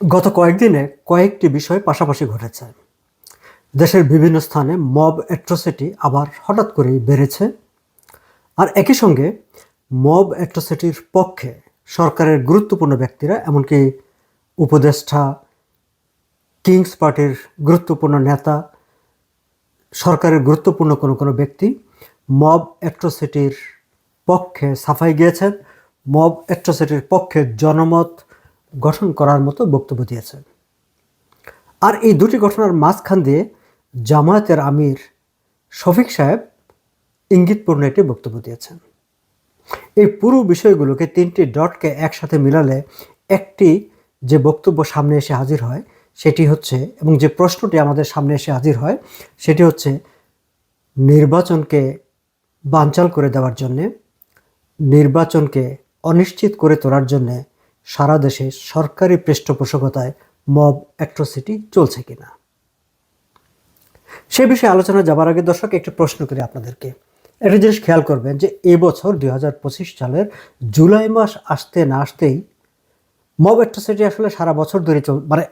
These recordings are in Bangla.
গত কয়েকদিনে কয়েকটি বিষয় পাশাপাশি ঘটেছে। দেশের বিভিন্ন স্থানে মব অ্যাট্রোসিটি আবার হঠাৎ করেই বেড়েছে। আর একই সঙ্গে মব অ্যাট্রোসিটির পক্ষে সরকারের গুরুত্বপূর্ণ ব্যক্তিরা, এমনকি উপদেষ্টা, কিংস পার্টির গুরুত্বপূর্ণ নেতা, সরকারের গুরুত্বপূর্ণ কোনো কোনো ব্যক্তি মব অ্যাট্রোসিটির পক্ষে সাফাই গিয়েছেন। মব অ্যাট্রোসিটির পক্ষে জনমত গঠন করার মতো বক্তব্য দিয়েছেন আর এই দুটি ঘটনার মাঝখান দিয়ে জামায়াতের আমির শফিক সাহেব ইঙ্গিতপূর্ণ একটি বক্তব্য দিয়েছেন। এই পুরো বিষয়গুলোকে তিনটি ডটকে একসাথে মিলালে একটি যে বক্তব্য সামনে এসে হাজির হয় সেটি হচ্ছে, এবং যে প্রশ্নটি আমাদের সামনে এসে হাজির হয় সেটি হচ্ছে নির্বাচনকে বানচাল করে দেওয়ার জন্যে, নির্বাচনকে অনিশ্চিত করে তোলার জন্যে সারা দেশে সরকারি পৃষ্ঠপোষকতায় মব অ্যাট্রোসিটি চলছে কিনা? সে বিষয়ে আলোচনা যাবার আগে দর্শক, একটি প্রশ্ন করি আপনাদেরকে। একটা জিনিস খেয়াল করবেন যে এবছর দুই হাজার পঁচিশ সালের জুলাই মাস আসতে না আসতেই মব অ্যাট্রোসিটি আসলে সারা বছর ধরে চল মানে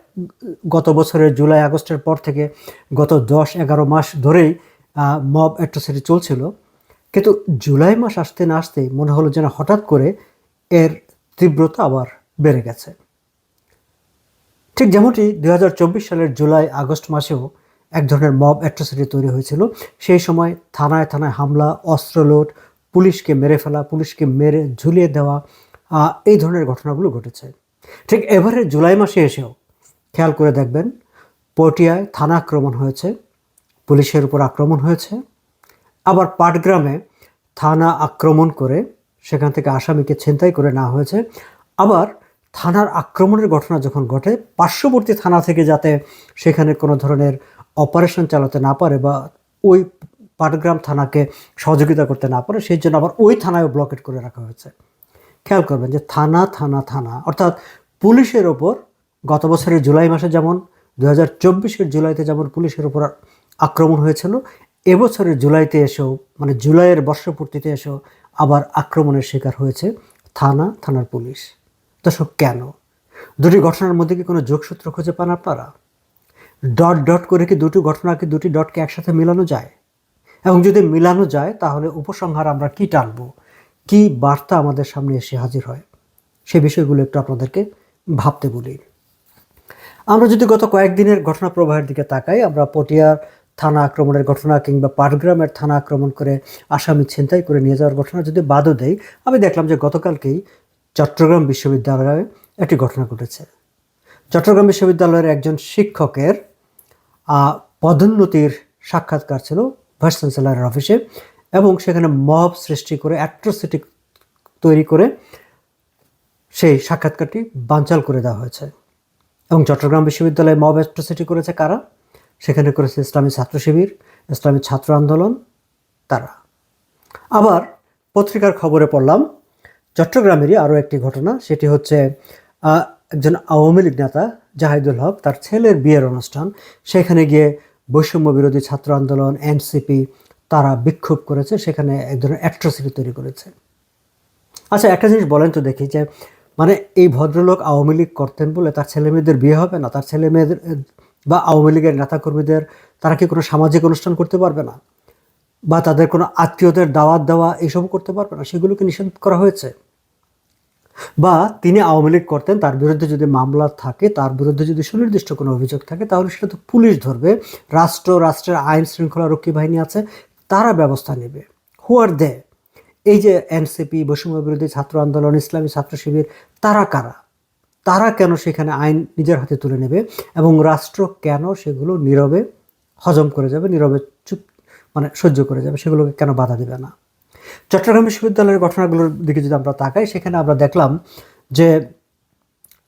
গত বছরের জুলাই, আগস্টের পর থেকে গত দশ এগারো মাস ধরেই মব অ্যাট্রোসিটি চলছিল। কিন্তু জুলাই মাস আসতে না আসতেই মনে হলো যেন হঠাৎ করে এর তীব্রতা আবার বেড়ে গেছে। ঠিক যেমনটি দু হাজার চব্বিশ সালের জুলাই, আগস্ট মাসেও এক ধরনের মব অ্যাট্রোসিটি তৈরি হয়েছিল। সেই সময় থানায় থানায় হামলা, অস্ত্র লোড পুলিশকে মেরে ফেলা, পুলিশকে মেরে ঝুলিয়ে দেওয়া এই ধরনের ঘটনাগুলো ঘটেছে। ঠিক এবারে জুলাই মাসে এসেও খেয়াল করে দেখবেন, পটিয়ায় থানা আক্রমণ হয়েছে, পুলিশের উপর আক্রমণ হয়েছে। আবার পাটগ্রামে থানা আক্রমণ করে সেখান থেকে আসামিকে ছিনতাই করে নেওয়া হয়েছে। আবার থানার আক্রমণের ঘটনা যখন ঘটে, পার্শ্ববর্তী থানা থেকে যাতে সেখানে কোনো ধরনের অপারেশন চালাতে না পারে বা ওই পাটগ্রাম থানাকে সহযোগিতা করতে না পারে, সেই জন্য আবার ওই থানায় ব্লকেট করে রাখা হয়েছে। খেয়াল করবেন যে থানা থানা থানা, অর্থাৎ পুলিশের ওপর গত বছরের জুলাই মাসে যেমন দু হাজার চব্বিশের জুলাইতে যেমন পুলিশের ওপর আক্রমণ হয়েছিল, এবছরের জুলাইতে এসেও মানে জুলাইয়ের বর্ষপূর্তিতে এসেও আবার আক্রমণের শিকার হয়েছে থানা, থানার পুলিশ। দর্শক, কেন? দুটি ঘটনার মধ্যে কি কোনো যোগসূত্র খুঁজে পান আপনারা? ডট ডট করে কি দুটি ঘটনাকে দুটি ডটকে একসাথে মেলানো যায়? এবং যদি মেলানো যায়, তাহলে উপসংহার আমরা কি টানবো? কি বার্তা আমাদের সামনে এসে হাজির হয়? সে বিষয়গুলো একটু আপনাদেরকে ভাবতে বলি। আমরা যদি গত কয়েকদিনের ঘটনা প্রবাহের দিকে তাকাই, আমরা পটিয়ার থানা আক্রমণের ঘটনা কিংবা পাটগ্রামের থানা আক্রমণ করে আসামি ছিনতাই করে নিয়ে যাওয়ার ঘটনা যদি বাদও দেই, আমি দেখলাম যে গতকালকেই চট্টগ্রাম বিশ্ববিদ্যালয়ে একটি ঘটনা ঘটেছে। চট্টগ্রাম বিশ্ববিদ্যালয়ের একজন শিক্ষকের পদোন্নতির সাক্ষাৎকার ছিল ভাইস চ্যান্সেলরের অফিসে এবং সেখানে মব সৃষ্টি করে, অ্যাট্রোসিটি তৈরি করে সেই সাক্ষাৎকারটি বানচাল করে দেওয়া হয়েছে। এবং চট্টগ্রাম বিশ্ববিদ্যালয়ে মব অ্যাট্রোসিটি করেছে কারা? সেখানে করেছে ইসলামী ছাত্র শিবির, ইসলামী ছাত্র আন্দোলন, তারা। আবার পত্রিকার খবরে পড়লাম চট্টগ্রামেরই আরও একটি ঘটনা, সেটি হচ্ছে একজন আওয়ামী লীগ নেতা জাহিদুল হক তার ছেলের বিয়ের অনুষ্ঠান, সেখানে গিয়ে বৈষম্য বিরোধী ছাত্র আন্দোলন, এনসিপি, তারা বিক্ষোভ করেছে, সেখানে এক ধরনের অ্যাট্রোসিটি তৈরি করেছে। আচ্ছা একটা জিনিস বলেন তো দেখি যে মানে এই ভদ্রলোক আওয়ামী লীগ করতেন বলে তার ছেলে মেয়েদের বিয়ে হবে না? তার ছেলে মেয়েদের বা আওয়ামী লীগের নেতাকর্মীদের তারা কি কোনো সামাজিক অনুষ্ঠান করতে পারবে না? বা তাদের কোনো আত্মীয়দের দাওয়াত দেওয়া এইসব করতে পারবে না? সেগুলোকে নিষেধ করা হয়েছে? বা তিনি আওয়ামী লীগ করতেন, তার বিরুদ্ধে যদি মামলা থাকে, তার বিরুদ্ধে যদি সুনির্দিষ্ট কোনো অভিযোগ থাকে, তাহলে সেটা তো পুলিশ ধরবে। রাষ্ট্র, রাষ্ট্রের আইন শৃঙ্খলা রক্ষী বাহিনী আছে, তারা ব্যবস্থা নেবে। হু আর দে এই যে এনসিপি বৈষম্য বিরোধী ছাত্র আন্দোলন, ইসলামী ছাত্র শিবির, তারা কারা? তারা কেন সেখানে আইন নিজের হাতে তুলে নেবে এবং রাষ্ট্র কেন সেগুলো নীরবে হজম করে যাবে, নীরবে চুপ মানে সহ্য করে যাবে, সেগুলোকে কেন বাধা দেবে না? চট্টগ্রাম বিশ্ববিদ্যালয়ের ঘটনাগুলোর দিকে যদি আমরা তাকাই, সেখানে আমরা দেখলাম যে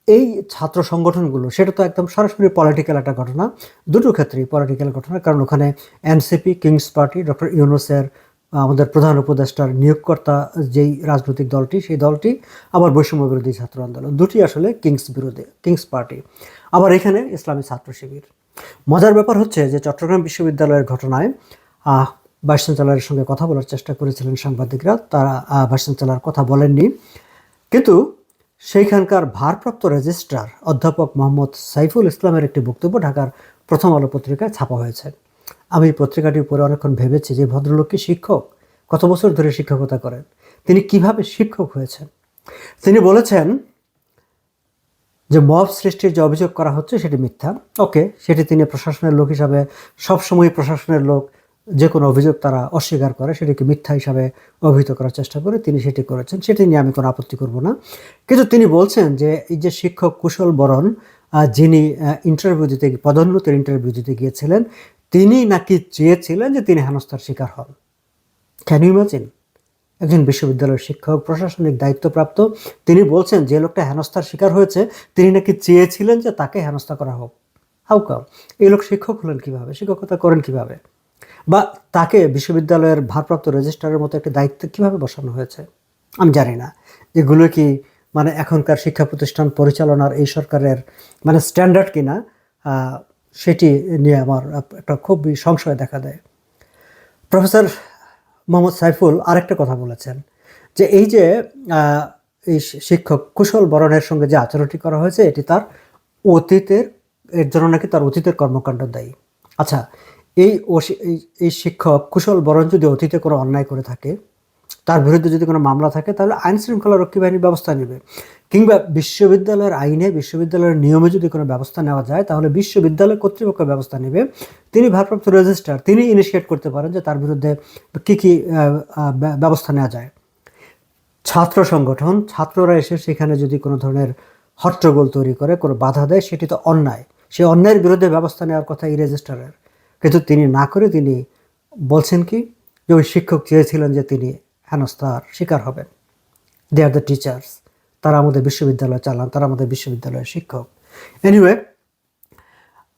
এই ছাত্র সংগঠনগুলো, সেটা তো একদম সরাসরি পলিটিক্যাল একটা ঘটনা। দুটো ক্ষেত্রেই পলিটিক্যাল ঘটনা। কারণ ওখানে এনসিপি কিংস পার্টি ডক্টর ইউনুসের আমাদের প্রধান উপদেষ্টার নিয়োগকর্তা যেই রাজনৈতিক দলটি, সেই দলটি আবার বৈষম্য বিরোধী ছাত্র আন্দোলন। দুটি আসলে কিংস বিরোধী কিংস পার্টি আবার এখানে ইসলামী ছাত্র শিবির। মজার ব্যাপার হচ্ছে যে চট্টগ্রাম বিশ্ববিদ্যালয়ের ঘটনায় ভাইস সঙ্গে কথা বলার চেষ্টা করেছিলেন সাংবাদিকরা, তারা ভাইস কথা বলেননি। কিন্তু সেইখানকার ভারপ্রাপ্ত রেজিস্ট্রার অধ্যাপক মোহাম্মদ সাইফুল ইসলামের একটি বক্তব্য ঢাকার প্রথম আলো পত্রিকায় ছাপা হয়েছে। আমি পত্রিকাটির পরে অনেকক্ষণ ভেবেছি যে ভদ্রলোক কি শিক্ষক? কত বছর ধরে শিক্ষকতা করেন? তিনি কীভাবে শিক্ষক হয়েছেন? তিনি বলেছেন যে মব সৃষ্টির যে অভিযোগ করা হচ্ছে সেটি মিথ্যা। ওকে, সেটি তিনি প্রশাসনের লোক হিসাবে সবসময় প্রশাসনের লোক যে কোনো অভিযোগ তারা অস্বীকার করে, সেটিকে মিথ্যা হিসাবে অভিহিত করার চেষ্টা করে তিনি সেটি করেছেন। সেটি নিয়ে আমি কোনো আপত্তি করব না। কিন্তু তিনি বলছেন যে, এই যে শিক্ষক কুশল বরণ যিনি ইন্টারভিউ দিতে, পদোন্নতির ইন্টারভিউ দিতে গিয়েছিলেন, তিনি নাকি চেয়েছিলেন যে তিনি হেনস্থার শিকার হন। ক্যান ইউ ইমাজিন একজন বিশ্ববিদ্যালয়ের শিক্ষক, প্রশাসনিক দায়িত্বপ্রাপ্ত, তিনি বলছেন যে লোকটা হেনস্থার শিকার হয়েছে, তিনি নাকি চেয়েছিলেন যে তাকে হেনস্থা করা হোক। হাউ কাম এই লোক শিক্ষক হলেন কীভাবে? শিক্ষকতা করেন কীভাবে? বা তাকে বিশ্ববিদ্যালয়ের ভারপ্রাপ্ত রেজিস্ট্রারের মতো একটা দায়িত্ব কীভাবে বসানো হয়েছে? আমি জানি না। এগুলো কি মানে এখনকার শিক্ষা প্রতিষ্ঠান পরিচালনার এই সরকারের মানে স্ট্যান্ডার্ড কিনা? সেটি নিয়ে আমার একটা খুবই সংশয় দেখা দেয়। প্রফেসর মোহাম্মদ সাইফুল আরেকটা কথা বলেছেন, যে এই যে এই শিক্ষক কুশল বরণের সঙ্গে যে আচরণটি করা হয়েছে, এটি তার অতীতের, এর জন্য নাকি তার অতীতের কর্মকাণ্ড দায়ী। আচ্ছা এই এই- শিক্ষক কুশল বরণ যদি অতীতে কোনো অন্যায় করে থাকে, তার বিরুদ্ধে যদি কোনো মামলা থাকে, তাহলে আইন শৃঙ্খলা রক্ষী বাহিনীর ব্যবস্থা নেবে। কিংবা বিশ্ববিদ্যালয়ের আইনে, বিশ্ববিদ্যালয়ের নিয়মে যদি কোনো ব্যবস্থা নেওয়া যায়, তাহলে বিশ্ববিদ্যালয় কর্তৃপক্ষ ব্যবস্থা নেবে। তিনি ভারপ্রাপ্ত রেজিস্ট্রার, তিনি ইনিশিয়েট করতে পারেন যে তার বিরুদ্ধে কী কী ব্যবস্থা নেওয়া যায়। ছাত্র সংগঠন, ছাত্ররা এসে সেখানে যদি কোনো ধরনের হট্টগোল তৈরি করে, কোনো বাধা দেয়, সেটি তো অন্যায়। সেই অন্যায়ের বিরুদ্ধে ব্যবস্থা নেওয়ার কথা এই রেজিস্ট্রারের। কিন্তু তিনি না করে তিনি বলছেন কি যে ওই শিক্ষক চেয়েছিলেন যে তিনি হেনস্থার শিকার হবেন। দে আর দ্য টিচার্স তারা আমাদের বিশ্ববিদ্যালয় চালান, তারা আমাদের বিশ্ববিদ্যালয়ের শিক্ষক। এনিওয়ে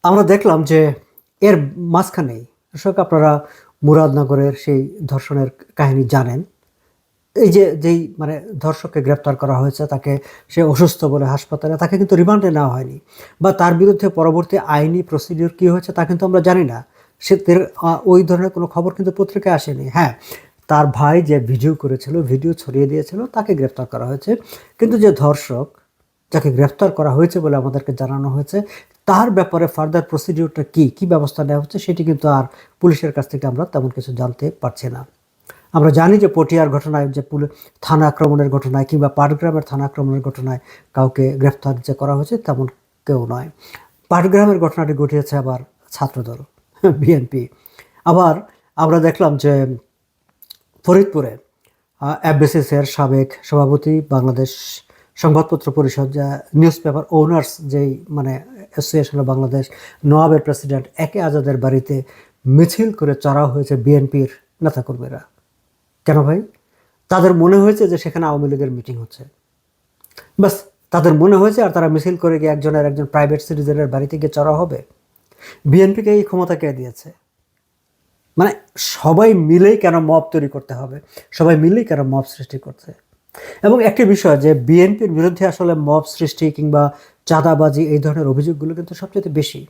আমরা দেখলাম যে এর মাঝখানেই, দর্শক, আপনারা মুরাদনগরের সেই ধর্ষণের কাহিনী জানেন। এই যে যেই মানে ধর্ষককে গ্রেপ্তার করা হয়েছে, তাকে সে অসুস্থ বলে হাসপাতালে তাকে কিন্তু রিমান্ডে নেওয়া হয়নি। বা তার বিরুদ্ধে পরবর্তী আইনি প্রসিডিওর কী হয়েছে তা কিন্তু আমরা জানি না। সে ওই ধরনের কোনো খবর কিন্তু পত্রিকায় আসেনি। হ্যাঁ তার ভাই যে ভিডিও করেছিল, ভিডিও ছড়িয়ে দিয়েছিল, তাকে গ্রেপ্তার করা হয়েছে। কিন্তু যে ধর্ষক যাকে গ্রেফতার করা হয়েছে বলে আমাদেরকে জানানো হয়েছে, তার ব্যাপারে ফার্দার প্রসিডিওরটা কি কি ব্যবস্থা নেওয়া হচ্ছে, সেটি কিন্তু আর পুলিশের কাছ থেকে আমরা তেমন কিছু জানতে পারছি না। আমরা জানি যে পটিয়ার ঘটনায় যে পুলি- থানা আক্রমণের ঘটনায় কিংবা পাটগ্রামের থানা আক্রমণের ঘটনায় কাউকে গ্রেফতার যে করা হয়েছে তেমন কেউ নয়। পাটগ্রামের ঘটনাটি ঘটিয়েছে আবার ছাত্রদল, বিএনপি। আবার আমরা দেখলাম যে ফরিদপুরে অ্যাবিসিসের সাবেক সভাপতি, বাংলাদেশ সংবাদপত্র পরিষদ, যা নিউজ পেপার ওনার্স যেই মানে অ্যাসোসিয়েশন অফ বাংলাদেশ, নওয়াবের প্রেসিডেন্ট একে আজাদের বাড়িতে মিছিল করে চড়াও হয়েছে বিএনপির নেতাকর্মীরা। কেন ভাই? তাদের মনে হয়েছে যে সেখানে আওয়ামী লীগের মিটিং হচ্ছে। বাস তাদের মনে হয়েছে আর তারা মিছিল করে গিয়ে একজনের একজন প্রাইভেট সিটিজেনের বাড়িতে গিয়ে চড়া হবে। বিএনপিকে এই ক্ষমতা কে দিয়েছে? মানে সবাই মিলেই কেন মব তৈরি করতে হবে? সবাই মিলেই কেন মব সৃষ্টি করছে? এবং একটি বিষয় যে বিএনপির বিরুদ্ধে আসলে মব সৃষ্টি কিংবা চাঁদাবাজি এই ধরনের অভিযোগগুলো কিন্তু সবচেয়ে বেশি।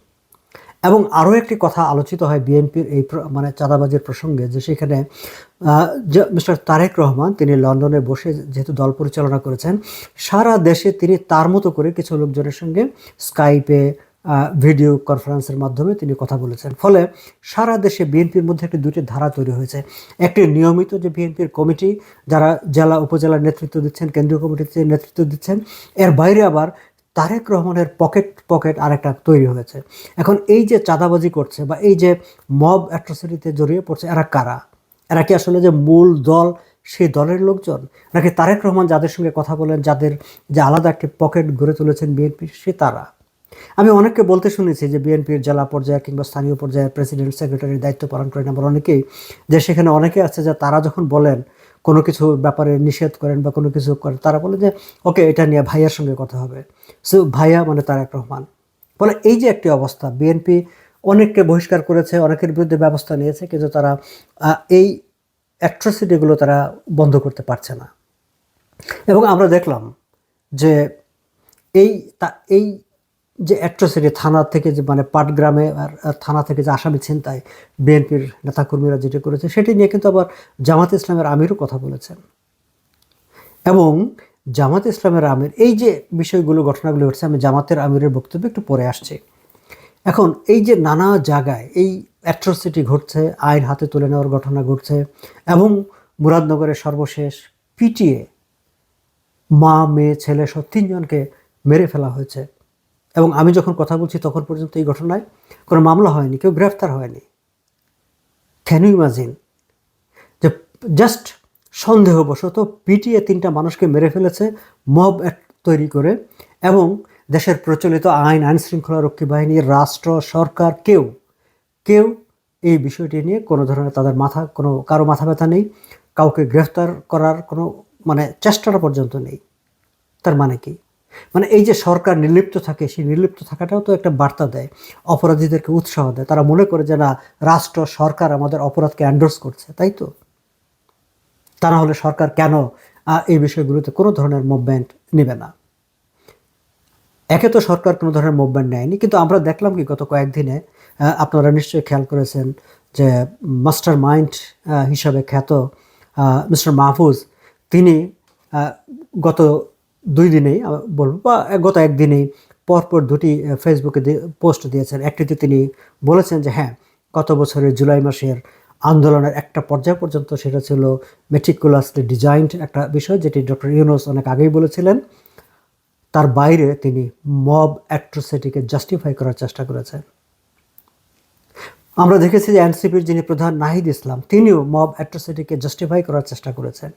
এবং আরও একটি কথা আলোচিত হয় বিএনপির এই মানে চাঁদাবাজির প্রসঙ্গে যে সেখানে যে মিস্টার তারেক রহমান তিনি লন্ডনে বসে যেহেতু দল পরিচালনা করেছেন, সারা দেশে তিনি তার মতো করে কিছু লোকজনের সঙ্গে স্কাইপে ভিডিও কনফারেন্সের মাধ্যমে তিনি কথা বলেছেন। ফলে সারা দেশে বিএনপির মধ্যে একটি দুটি ধারা তৈরি হয়েছে। একটি নিয়মিত যে বিএনপির কমিটি, যারা জেলা, উপজেলার নেতৃত্ব দিচ্ছেন, কেন্দ্রীয় কমিটিতে নেতৃত্ব দিচ্ছেন, এর বাইরে আবার তারেক রহমানের পকেট পকেট আরেকটা তৈরি হয়েছে। এখন এই যে চাঁদাবাজি করছে বা এই যে মব অ্যাট্রসিটিতে জড়িয়ে পড়ছে, এরা কারা? এরা কি আসলে যে মূল দল সেই দলের লোকজন? নাকি তারেক রহমান যাদের সঙ্গে কথা বলেন, যাদের যে আলাদা একটি পকেট গড়ে তুলেছেন বিএনপি, সে তারা? আমি অনেককে বলতে শুনেছি যে বিএনপির জেলা পর্যায়ে কিংবা স্থানীয় পর্যায়ে প্রেসিডেন্ট, সেক্রেটারির দায়িত্ব পালন করেন আবার অনেকেই যে সেখানে অনেকে আছে যে তারা যখন বলেন কোনো কিছু ব্যাপারে নিষেধ করেন বা কোনো কিছু করেন, তারা বলে যে, ওকে, এটা নিয়ে ভাইয়ার সঙ্গে কথা হবে। সো, ভাইয়া মানে তার তারেক রহমান। বলে, এই যে একটি অবস্থা বিএনপি অনেককে বহিষ্কার করেছে, অনেকের বিরুদ্ধে ব্যবস্থা নিয়েছে, কিন্তু তারা এই অ্যাট্রসিটিগুলো তারা বন্ধ করতে পারছে না। এবং আমরা দেখলাম যে, এই তা, এই যে অ্যাট্রোসিটি থানা থেকে যে মানে পাটগ্রামে আর থানা থেকে যে আসামি ছিনতাই বিএনপির নেতাকর্মীরা যেটা করেছে, সেটি নিয়ে কিন্তু আবার জামাত ইসলামের আমিরও কথা বলেছেন। এবং জামাত ইসলামের আমির, এই যে বিষয়গুলো, ঘটনাগুলো ঘটছে, আমি জামাতের আমিরের বক্তব্য একটু পরে আসছি। এখন এই যে নানা জায়গায় এই অ্যাট্রোসিটি ঘটছে, আইন হাতে তুলে নেওয়ার ঘটনা ঘটছে এবং মুরাদনগরের সর্বশেষ পিটিএ মা, মেয়ে, ছেলে সব তিনজনকে মেরে ফেলা হয়েছে। এবং আমি যখন কথা বলছি তখন পর্যন্ত এই ঘটনায় কোনো মামলা হয়নি, কেউ গ্রেফতার হয়নি। ক্যান ইউ ইমাজিন যে জাস্ট সন্দেহবশত পিটিএ তিনটা মানুষকে মেরে ফেলেছে মব তৈরি করে, এবং দেশের প্রচলিত আইন আইন শৃঙ্খলা রক্ষী বাহিনী, রাষ্ট্র, সরকার, কেউ কেউ এই বিষয়টি নিয়ে কোনো ধরনের তাদের মাথা, কোনো কারও মাথা ব্যথা নেই, কাউকে গ্রেফতার করার কোনো মানে চেষ্টাটা পর্যন্ত নেই। তার মানে কি? মানে এই যে সরকার নির্লিপ্ত থাকে, সেই নির্লিপ্ত থাকাটাও তো একটা বার্তা দেয়, অপরাধীদেরকে উৎসাহ দেয়। তারা মনে করে যে, না, রাষ্ট্র, সরকার আমাদের অপরাধকে অ্যান্ডোর্স করছে, তাই তো? তা না হলে সরকার কেন এই বিষয়গুলোতে কোনো ধরনের মুভমেন্ট নেবে না? একে তো সরকার কোনো ধরনের মুভমেন্ট নেয়নি, কিন্তু আমরা দেখলাম কি গত কয়েকদিনে আপনারা নিশ্চয়ই খেয়াল করেছেন যে মাস্টার মাইন্ড হিসাবে খ্যাত মিস্টার মাহফুজ, তিনি গত দুই দিনেই বলব, বা গত একদিনেই পরপর দুটি ফেসবুকে পোস্ট দিয়েছেন। একটিতে তিনি বলেছেন যে হ্যাঁ গত বছরের জুলাই মাসের আন্দোলনের একটা পর্যায় পর্যন্ত সেটা ছিল মেট্রিকুলাসলি ডিজাইনড একটা বিষয়, যেটি ডক্টর ইউনুস অনেক আগেই বলেছিলেন। তার বাইরে তিনি মব অ্যাট্রোসিটিকে জাস্টিফাই করার চেষ্টা করেছেন। আমরা দেখেছি যে এনসিপির যিনি প্রধান নাহিদ ইসলাম, তিনিও মব অ্যাট্রোসিটিকে জাস্টিফাই করার চেষ্টা করেছেন।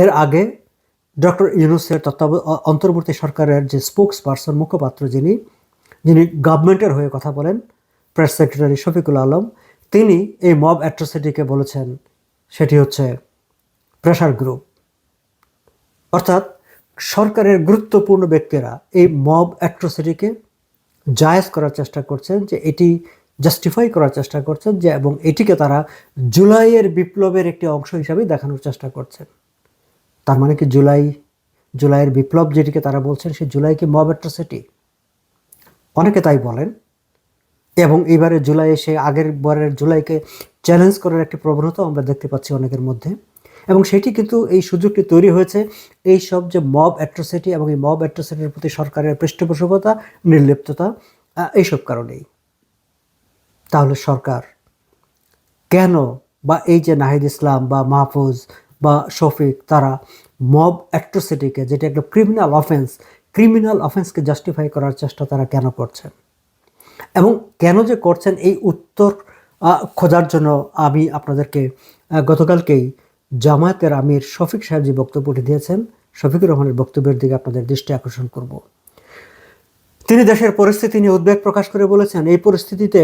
এর আগে ডক্টর ইউনুসের তত্ত্বাব অন্তর্বর্তী সরকারের যে স্পোক্স পার্সন মুখপাত্র যিনি যিনি গভর্নমেন্টের হয়ে কথা বলেন প্রেস সেক্রেটারি শফিকুল আলম, তিনি এই মব অ্যাট্রোসিটিকে বলেছেন, সেটি হচ্ছে প্রেশার গ্রুপ অর্থাৎ সরকারের গুরুত্বপূর্ণ ব্যক্তিরা এই মব অ্যাট্রোসিটিকে জায়েজ করার চেষ্টা করছেন, যে এটি জাস্টিফাই করার চেষ্টা করছেন, যে, এবং এটিকে তারা জুলাইয়ের বিপ্লবের একটি অংশ হিসাবেই দেখানোর চেষ্টা করছেন। তার মানে কি জুলাই, জুলাইয়ের বিপ্লব যেটিকে তারা বলছেন, সে জুলাই কি মব অ্যাট্রোসিটি অনেকে তাই বলেন। এবং এবারে জুলাই এসে আগের বারের জুলাইকে চ্যালেঞ্জ করার একটি প্রবণতাও আমরা দেখতে পাচ্ছি অনেকের মধ্যে। এবং সেটি কিন্তু এই সুযোগটি তৈরি হয়েছে, এই সব যে মব অ্যাট্রোসিটি এবং এই মব অ্যাট্রোসিটির প্রতি সরকারের পৃষ্ঠপোষকতা, নির্লিপ্ততা এইসব কারণেই। তাহলে সরকার কেন বা এই যে নাহিদ ইসলাম বা মাহফুজ বা শফিক, তারা মব অ্যাট্রোসিটিকে যেটা একটা ক্রিমিনাল অফেন্স ক্রিমিনাল অফেন্সকে জাস্টিফাই করার চেষ্টা তারা কেন করছেন? এবং কেন যে করছেন এই উত্তর খোঁজার জন্য আমি আপনাদেরকে গতকালকেই জামায়াতের আমির শফিক সাহেব যে বক্তব্যটি দিয়েছেন, শফিকুর রহমানের বক্তব্যের দিকে আপনাদের দৃষ্টি আকর্ষণ করব। তিনি দেশের পরিস্থিতি নিয়ে উদ্বেগ প্রকাশ করে বলেছেন, এই পরিস্থিতিতে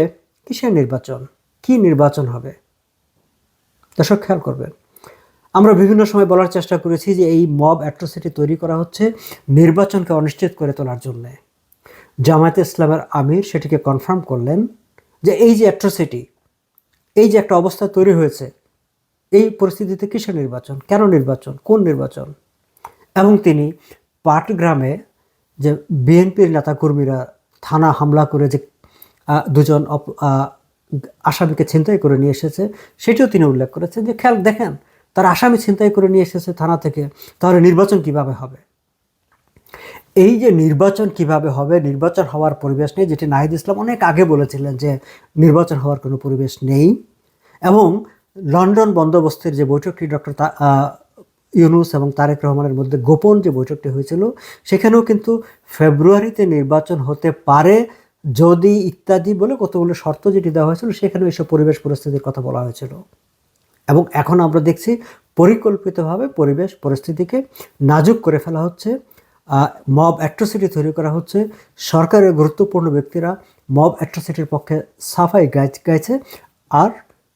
কিসের নির্বাচন? কি নির্বাচন হবে? দর্শক, খেয়াল করবেন। আমরা বিভিন্ন সময় বলার চেষ্টা করেছি যে এই মব অ্যাট্রোসিটি তৈরি করা হচ্ছে নির্বাচনকে অনিশ্চিত করে তোলার জন্যে। জামায়াতে ইসলামের আমির সেটিকে কনফার্ম করলেন যে এই যে অ্যাট্রোসিটি, এই যে একটা অবস্থা তৈরি হয়েছে, এই পরিস্থিতিতে কিসের নির্বাচন, কেন নির্বাচন, কোন নির্বাচন? এবং তিনি পাটগ্রামে যে বিএনপির নেতাকর্মীরা থানা হামলা করে যে দুজন আসামিকে ছিনতাই করে নিয়ে এসেছে, সেটিও তিনি উল্লেখ করেছেন যে, খেয়াল দেখেন তার আসামি ছিনতাই করে নিয়ে এসেছে থানা থেকে। তাহলে নির্বাচন কীভাবে হবে? এই যে নির্বাচন কীভাবে হবে, নির্বাচন হওয়ার পরিবেশ নেই, যেটি নাহিদ ইসলাম অনেক আগে বলেছিলেন যে নির্বাচন হওয়ার কোনো পরিবেশ নেই। এবং লন্ডন বন্দোবস্তের যে বৈঠকটি ডক্টর ইউনুস এবং তারেক রহমানের মধ্যে গোপন যে বৈঠকটি হয়েছিল, সেখানেও কিন্তু ফেব্রুয়ারিতে নির্বাচন হতে পারে যদি ইত্যাদি বলে কতগুলো শর্ত যেটি দেওয়া হয়েছিল, সেখানেও এইসব পরিবেশ পরিস্থিতির কথা বলা হয়েছিল। এবং এখন আমরা দেখছি পরিকল্পিতভাবে পরিবেশ পরিস্থিতিকে নাজুক করে ফেলা হচ্ছে। মব অ্যাট্রোসিটি তৈরি করা হচ্ছে। সরকারের গুরুত্বপূর্ণ ব্যক্তিরা মব অ্যাট্রোসিটির পক্ষে সাফাই গাইছে আর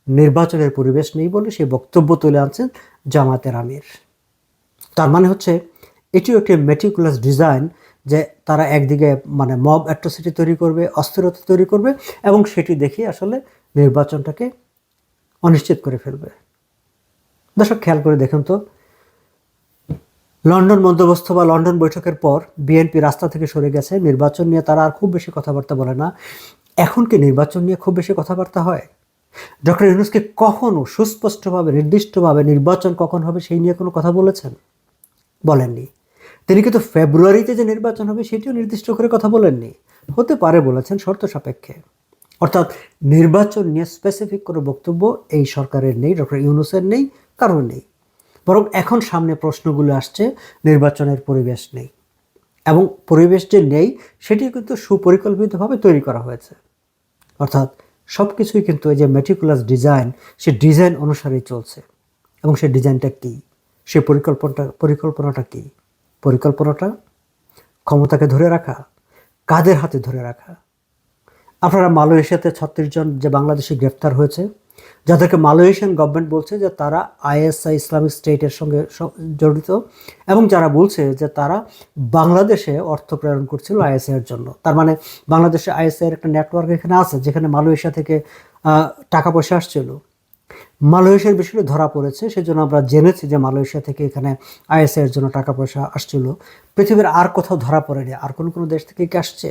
নির্বাচনের পরিবেশ নেই বলে সেই বক্তব্য তুলে আনছেন জামাতের আমির। তার মানে হচ্ছে, এটিও একটি মেটিকুলাস ডিজাইন যে তারা একদিকে মানে মব অ্যাট্রোসিটি তৈরি করবে, অস্থিরতা তৈরি করবে এবং সেটি দেখে আসলে নির্বাচনটাকে অনিশ্চিত করে ফেলবে। দর্শক, খেয়াল করে দেখুন তো। লন্ডন বন্দোবস্ত বা লন্ডন বৈঠকের পর বিএনপি রাস্তা থেকে সরে গেছে। নির্বাচন নিয়ে তারা আর খুব বেশি কথাবার্তা বলে না। এখন কি নির্বাচন নিয়ে খুব বেশি কথাবার্তা হয়? ডক্টর ইউনুসকে কখনো সুস্পষ্টভাবে, নির্দিষ্টভাবে নির্বাচন কখন হবে সেই নিয়ে কোনো কথা বলেছেন? বলেননি। তিনি কিন্তু ফেব্রুয়ারিতে যে নির্বাচন হবে সেটিও নির্দিষ্ট করে কথা বলেননি। হতে পারে বলেছেন শর্ত সাপেক্ষে। অর্থাৎ নির্বাচন নিয়ে স্পেসিফিক কোনো বক্তব্য এই সরকারের নেই, ডক্টর ইউনুসের নেই। কারণ নেই। বরং এখন সামনে প্রশ্নগুলো আসছে, নির্বাচনের পরিবেশ নেই। এবং পরিবেশ যে নেই, সেটি কিন্তু সুপরিকল্পিতভাবে তৈরি করা হয়েছে। অর্থাৎ সব কিছুই কিন্তু এই যে মেটিকুলাস ডিজাইন সে ডিজাইন অনুসারেই চলছে। এবং সে ডিজাইনটা কী? সে পরিকল্পনাটা পরিকল্পনাটা কী? পরিকল্পনাটা ক্ষমতাকে ধরে রাখা, কাদের হাতে ধরে রাখা? আপনারা মালয়েশিয়াতে ছত্রিশ জন যে বাংলাদেশি গ্রেফতার হয়েছে যাদেরকে মালয়েশিয়ান গভর্নমেন্ট বলছে যে তারা আইএসআই, ইসলামিক স্টেটের সঙ্গে জড়িত এবং যারা বলছে যে তারা বাংলাদেশে অর্থ প্রেরণ করছিল আইএসআই এর জন্য। তার মানে বাংলাদেশে আইএসআই এর একটা নেটওয়ার্ক এখানে আছে যেখানে মালয়েশিয়া থেকে টাকা পয়সা আসছিল। মালয়েশিয়ার বিষয়টি ধরা পড়েছে, সেজন্য আমরা জেনেছি যে মালয়েশিয়া থেকে এখানে আইএসআই এর জন্য টাকা পয়সা আসছিল। পৃথিবীর আর কোথাও ধরা পড়েনি। আর কোন কোনো দেশ থেকে কি আসছে?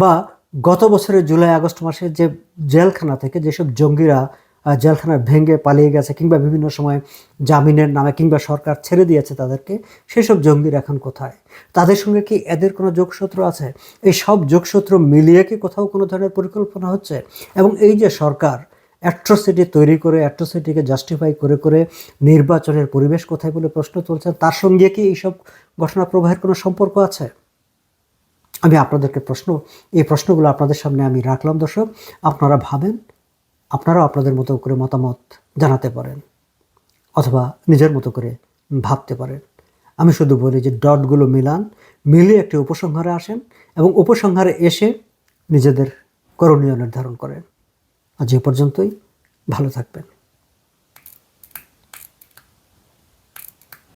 বা গত বছরের জুলাই, আগস্ট মাসে যে জেলখানা থেকে যেসব জঙ্গিরা জেলখানা ভেঙে পালিয়ে গেছে কিংবা বিভিন্ন সময় জামিনের নামে কিংবা সরকার ছেড়ে দিয়েছে তাদেরকে, সেসব জঙ্গিরা এখন কোথায়? তাদের সঙ্গে কি এদের কোনো যোগসূত্র আছে? এই সব যোগসূত্র মিলিয়ে কি কোথাও কোনো ধরনের পরিকল্পনা হচ্ছে? এবং এই যে সরকার অ্যাট্রোসিটি তৈরি করে, অ্যাট্রোসিটিকে জাস্টিফাই করে করে নির্বাচনের পরিবেশ কোথায় বলে প্রশ্ন তুলছে তার সঙ্গে কি এইসব ঘটনা প্রবাহের কোনো সম্পর্ক আছে? আমি আপনাদেরকে প্রশ্ন, এই প্রশ্নগুলো আপনাদের সামনে আমি রাখলাম, দর্শক। আপনারা ভাবেন, আপনারাও আপনাদের মতো করে মতামত জানাতে পারেন, অথবা নিজের মতো করে ভাবতে পারেন। আমি শুধু বলি যে ডটগুলো মিলান, মিলিয়ে একটি উপসংহারে আসেন এবং উপসংহারে এসে নিজেদের করণীয় নির্ধারণ করেন। আজ এ পর্যন্তই, ভালো থাকবেন।